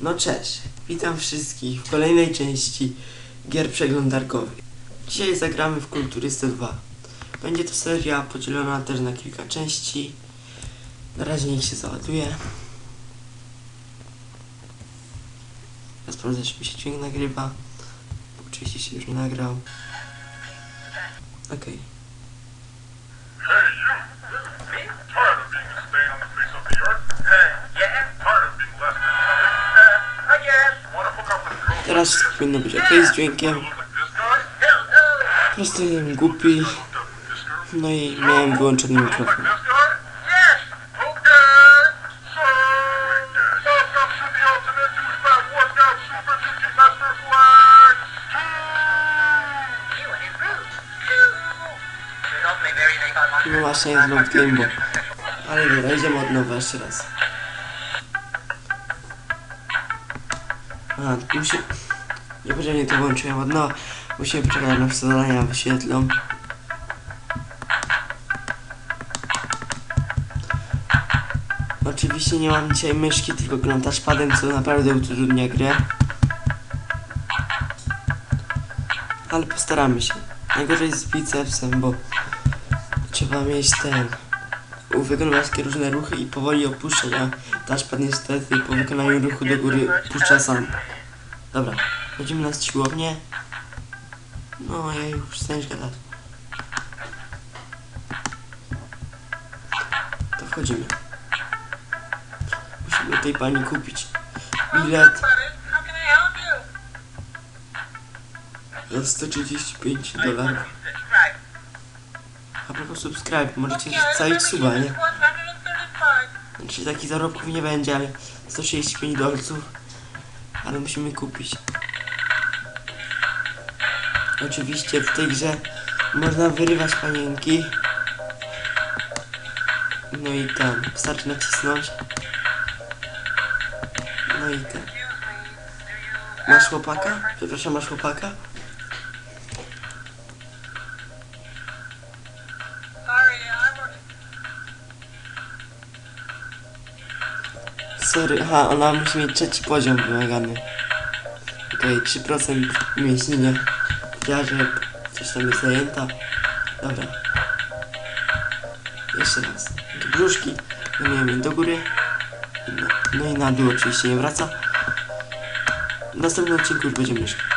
No cześć, witam wszystkich w kolejnej części gier przeglądarkowych. Dzisiaj zagramy w Kulturystę 2. Będzie to seria podzielona też na kilka części. Na razie niech się załaduje. Ja sprawdzę, czy mi się dźwięk nagrywa. Oczywiście się już nie nagrał. Okej. Hey, Teraz powinno być ok z dźwiękiem. Po prostu jestem głupi. No i miałem wyłączony mikrofon. No właśnie jest load game, bo... Ale dobra, idziemy od nowa jeszcze raz. A, musi... Niepotrzebnie to włączyłem od nowa. Musimy poczekać, się zadania wyświetlą. Oczywiście nie mam dzisiaj myszki, tylko gram touchpadem, co naprawdę utrudnia grę. Ale postaramy się. Najgorzej z bicepsem, bo trzeba mieć ten wykonywać takie różne ruchy i powoli opuszczać, a touchpad niestety po wykonaniu ruchu do góry puszcza sam. Dobra, chodzimy na siłownię. No, ja już przestaniesz gadać. To wchodzimy. Musimy tej pani kupić bilet za 135 dolarów. A propos subscribe, możecie zostawić suba, nie? 135. Znaczy takich zarobków nie będzie, ale 135 dolców. Ale musimy kupić. Oczywiście w tej grze można wyrywać panienki. No i tam, wystarczy nacisnąć. No i tam. Masz chłopaka? Przepraszam, masz chłopaka? Sorry, aha, ona musi mieć trzeci poziom wymagany. Okej, 3% mięśnienia. Że coś tam jest zajęta. Dobra. Jeszcze raz. Do brzuszki. No nie wiem, do góry. No, no i na dół oczywiście nie wraca. W następnym odcinku już będzie myszka.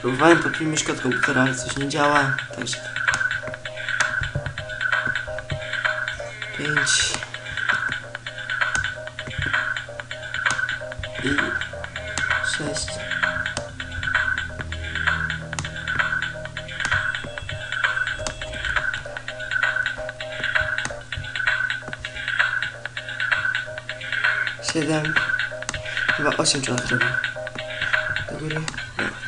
Próbowałem myszkę od komputera, ale coś nie działa, także... Pięć... I... Sześć... Siedem... Chyba osiem trzeba zrobić. Do góry... No.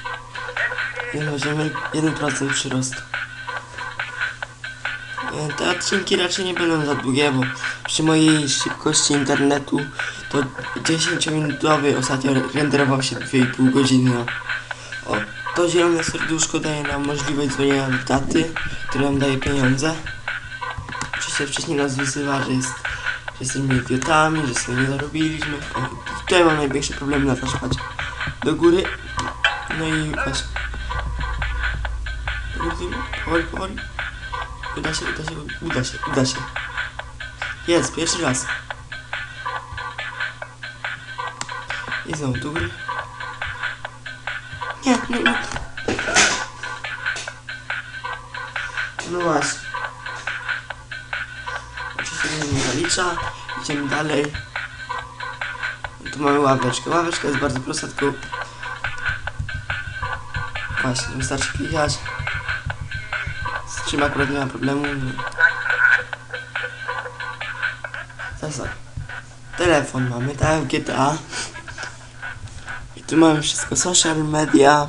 Nie no, ziemi 1% przyrostu. Te odcinki raczej nie będą za długie, bo przy mojej szybkości internetu to 10-minutowy ostatnio renderował się 2,5 godziny. No. O, to zielone serduszko daje nam możliwość dzwonienia do taty, który nam daje pieniądze. Oczywiście wcześniej nas wyzywa, że, jest, że jesteśmy idiotami, że sobie nie zarobiliśmy. O, tutaj mam największy problem na touchpadzie. Do góry. No i właśnie. Powoli, powoli. Uda się, uda się, uda się, uda się. Jest, pierwszy raz. I znowu do. Nie, nie, nie. No właśnie. Oczywiście to nie zalicza. Idziemy dalej. Tu mamy ławeczkę. Ławeczka jest bardzo prosta, tylko... Właśnie, wystarczy klikać. Czym akurat nie ma problemu. Tak. Telefon mamy, tak GTA. I tu mamy wszystko, social media.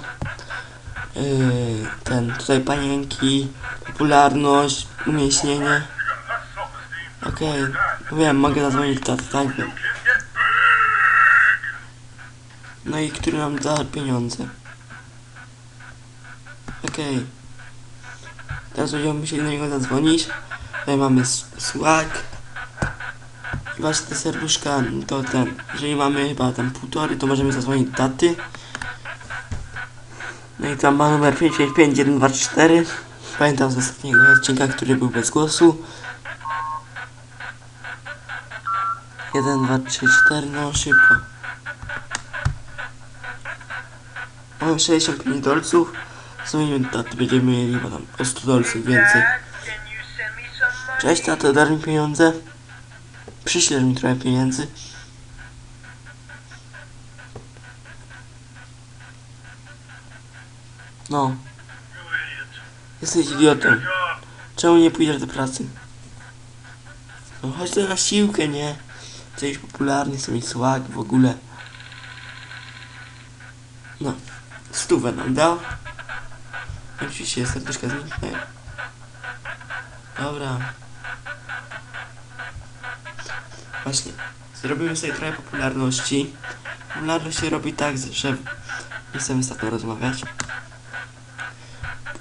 Yy, ten, tutaj panienki, popularność, umieśnienie. Okej, wiem, mogę zadzwonić taty, tak? No i który nam da pieniądze. Okej. Teraz będziemy musieli do niego zadzwonić. Tutaj mamy s- Swag. I właśnie te serduszka, to ten, jeżeli mamy chyba tam półtory, to możemy zadzwonić do taty. No i tam ma numer 555124. Pamiętam z ostatniego odcinka, który był bez głosu. 1, 2, 3, 4, no szybko. Mamy 65 dolców. Do taty, będziemy mieli chyba tam o 100 dolców więcej. Cześć tato, daj mi pieniądze. Przyślesz mi trochę pieniędzy. No, jesteś idiotą. Czemu nie pójdziesz do pracy? No chodź to na siłkę, nie? Jesteś popularny, są i swag w ogóle. No, stówę nam dał. Oczywiście serduszka zniknęły. Dobra. Właśnie, zrobimy sobie trochę popularności. Popularność się robi tak, że nie chcemy z tatą rozmawiać.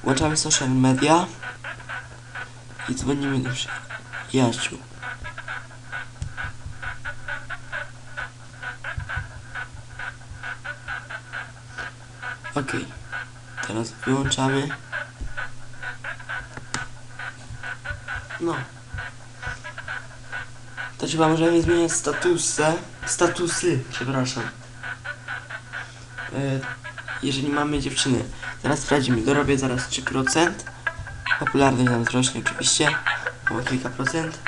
Włączamy social media i dzwonimy do przyjaciół. Okej, teraz wyłączamy. No. To chyba możemy zmieniać statusy. Statusy, przepraszam. E, jeżeli mamy dziewczyny. Teraz sprawdzimy, dorobię zaraz 3%. Popularność nam wzrośnie oczywiście. O kilka procent.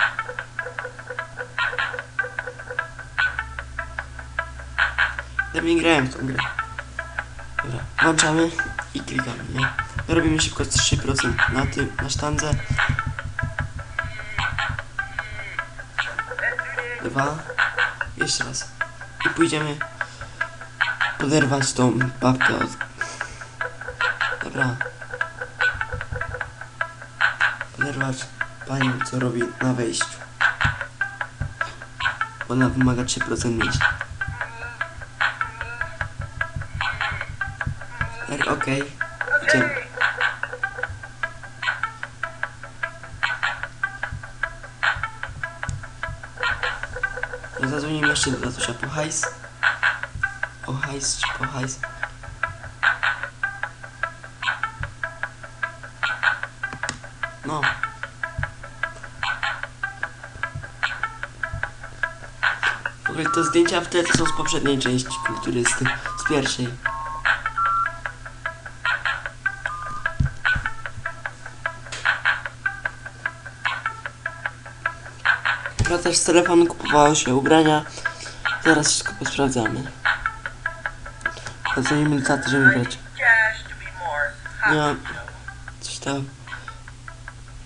Ja grałem w tą grę. Dobra, włączamy i klikamy, nie? Robimy szybko 3% na tym, na sztandze. Dwa. Jeszcze raz. I pójdziemy poderwać tą babkę od... Dobra. Poderwać panią, co robi na wejściu. Ona wymaga 3% mięśni. Er, No zadzwonimy jeszcze do tatusia po hajs. O hajs czy po hajs. No. W ogóle te zdjęcia wtedy są z poprzedniej części kulturysty. Z pierwszej. Też z telefonu kupowało się ubrania. Zaraz wszystko posprawdzamy. Zadzwonimy do taty, żeby more Nie mam coś tam.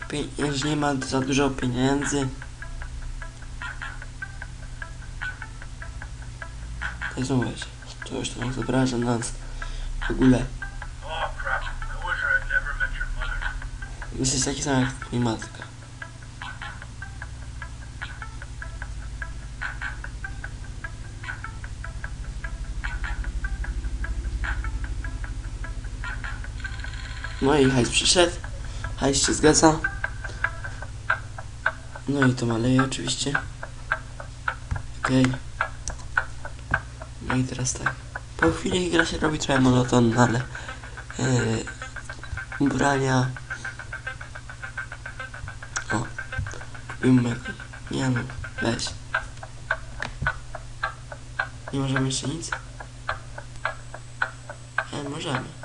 Pie- że nie ma za dużo pieniędzy. To jest mówić. Coś tam zobraża nas. W ogóle. Jesteś taki sam jak twój matka. No i hajs przyszedł. Hajs się zgadza. No i to maleje oczywiście. Okej. No i teraz tak. Po chwili gra się robi trochę monotonna, ale... Yy, ubrania... O. Jakoś. Nie no, weź. Nie możemy jeszcze nic? E, możemy.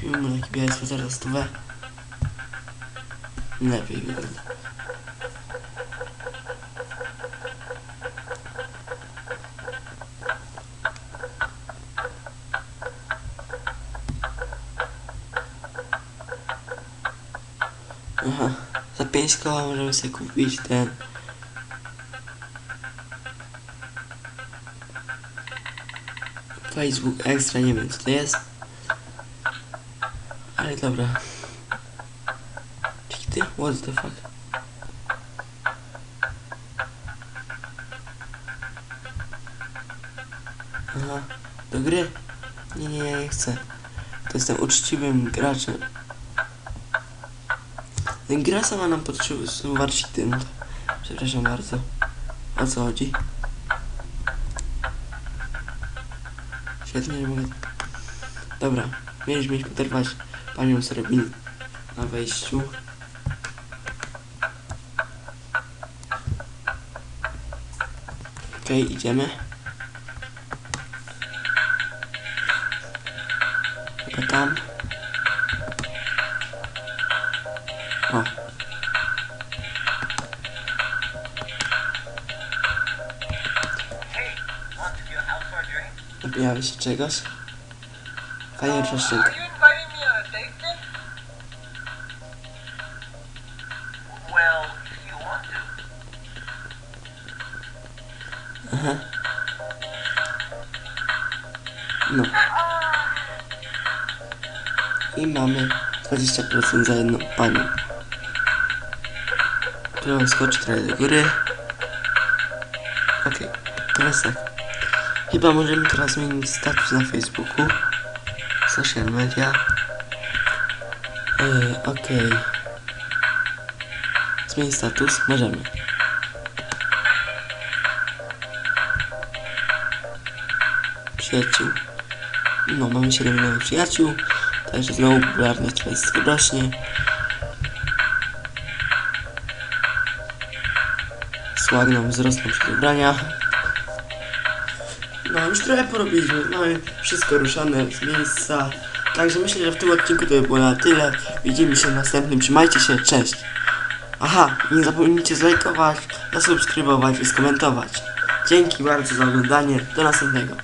Kupimy mu taki biały sweter za stówę. Lepiej wygląda. Aha. Za 5 koła możemy sobie kupić ten. Facebook Extra, nie wiem co to jest. Ale dobra. Czyli ty? What the fuck? Aha. Do gry? Nie, nie, nie chcę. To jestem uczciwym graczem. Gra sama nam. No to, przepraszam bardzo. O co chodzi? Świetnie, nie mogę. Dobra, mieliśmy iść poderwać panią Serobin na wejściu. Okej, idziemy. Chyba tam. O. Napijamy się czegoś. Fajnie roślinka. No. I mamy 20% za jedną panią. Która skoczy trochę do góry. Okej, teraz tak. Chyba możemy teraz zmienić status na Facebooku. Social media. Yy, Okej. Zmienić status? Możemy. Przyjaciół. No, mamy 7 nowych przyjaciół, także znowu popularność Facebook rośnie. Słag nam wzrosną przed ubrania. No, już trochę porobiliśmy, mamy wszystko ruszone z miejsca. Także myślę, że w tym odcinku to by było na tyle. Widzimy się w następnym, trzymajcie się, cześć! Aha, nie zapomnijcie zlajkować, zasubskrybować i skomentować. Dzięki bardzo za oglądanie, do następnego.